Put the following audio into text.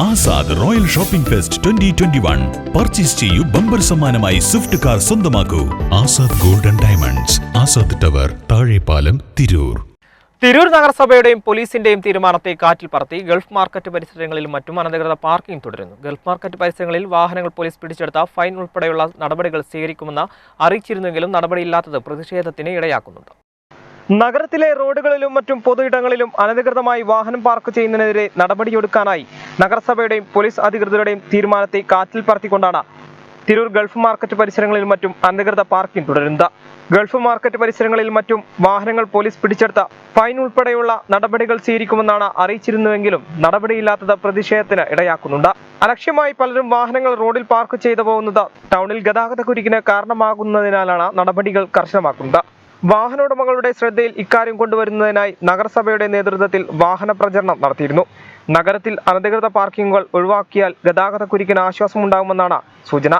Azad royal shopping fest twenty twenty one. Purchase ചെയ്യൂ bumper സമ്മാനമായി Swift car സ്വന്തമാക്കൂ. Azad golden diamonds Azad tower Thazhepalam Tirur. Tirur നഗരസഭയുടെയും പോലീസിന്റെയും തീരുമാനത്തെ കാറ്റിൽ പറത്തി ഗൾഫ് മാർക്കറ്റ് പരിസരങ്ങളിലും മറ്റും അനധികൃത പാർക്കിംഗ് തുടരുന്നു. ഗൾഫ് മാർക്കറ്റ് പരിസരങ്ങളിൽ വാഹനങ്ങൾ പോലീസ് പിടിച്ചെടുത്ത ഫൈൻ ഉൾപ്പെടെയുള്ള നടപടികൾ സ്വീകരിക്കുമെന്ന് അറിയിച്ചിരുന്നെങ്കിലും നടപടിയില്ലാത്തത് പ്രതിഷേധത്തിന് ഇടയാക്കുന്നുണ്ട്. നഗരത്തിലെ റോഡുകളിലും മറ്റും പൊതുയിടങ്ങളിലും അനധികൃതമായി വാഹനം പാർക്ക് ചെയ്യുന്നതിനെതിരെ നടപടിയെടുക്കാനായി നഗരസഭയുടെയും പോലീസ് അധികൃതരുടെയും തീരുമാനത്തെ കാറ്റിൽ പറത്തിക്കൊണ്ടാണ് തിരൂർ ഗൾഫ് മാർക്കറ്റ് പരിസരങ്ങളിൽ മറ്റും അനധികൃത പാർക്കിംഗ് തുടരുന്നത്. ഗൾഫ് മാർക്കറ്റ് പരിസരങ്ങളിൽ മറ്റും വാഹനങ്ങൾ പോലീസ് പിടിച്ചെടുത്ത ഫൈൻ ഉൾപ്പെടെയുള്ള നടപടികൾ സ്വീകരിക്കുമെന്നാണ് അറിയിച്ചിരുന്നുവെങ്കിലും നടപടിയില്ലാത്തത് പ്രതിഷേധത്തിന് ഇടയാക്കുന്നുണ്ട്. അലക്ഷ്യമായി പലരും വാഹനങ്ങൾ റോഡിൽ പാർക്ക് ചെയ്തു പോകുന്നത് ടൗണിൽ ഗതാഗത കുരുക്കിന് കാരണമാകുന്നതിനാലാണ് നടപടികൾ കർശനമാക്കുന്നത്. വാഹനോടമകളുടെ ശ്രദ്ധയിൽ ഇക്കാര്യം കൊണ്ടുവരുന്നതിനായി നഗരസഭയുടെ നേതൃത്വത്തിൽ വാഹന പ്രചരണം നടത്തിയിരുന്നു. നഗരത്തിൽ അനധികൃത പാർക്കിങ്ങുകൾ ഒഴിവാക്കിയാൽ ഗതാഗത കുരുക്കിന് ആശ്വാസമുണ്ടാകുമെന്നാണ് സൂചന.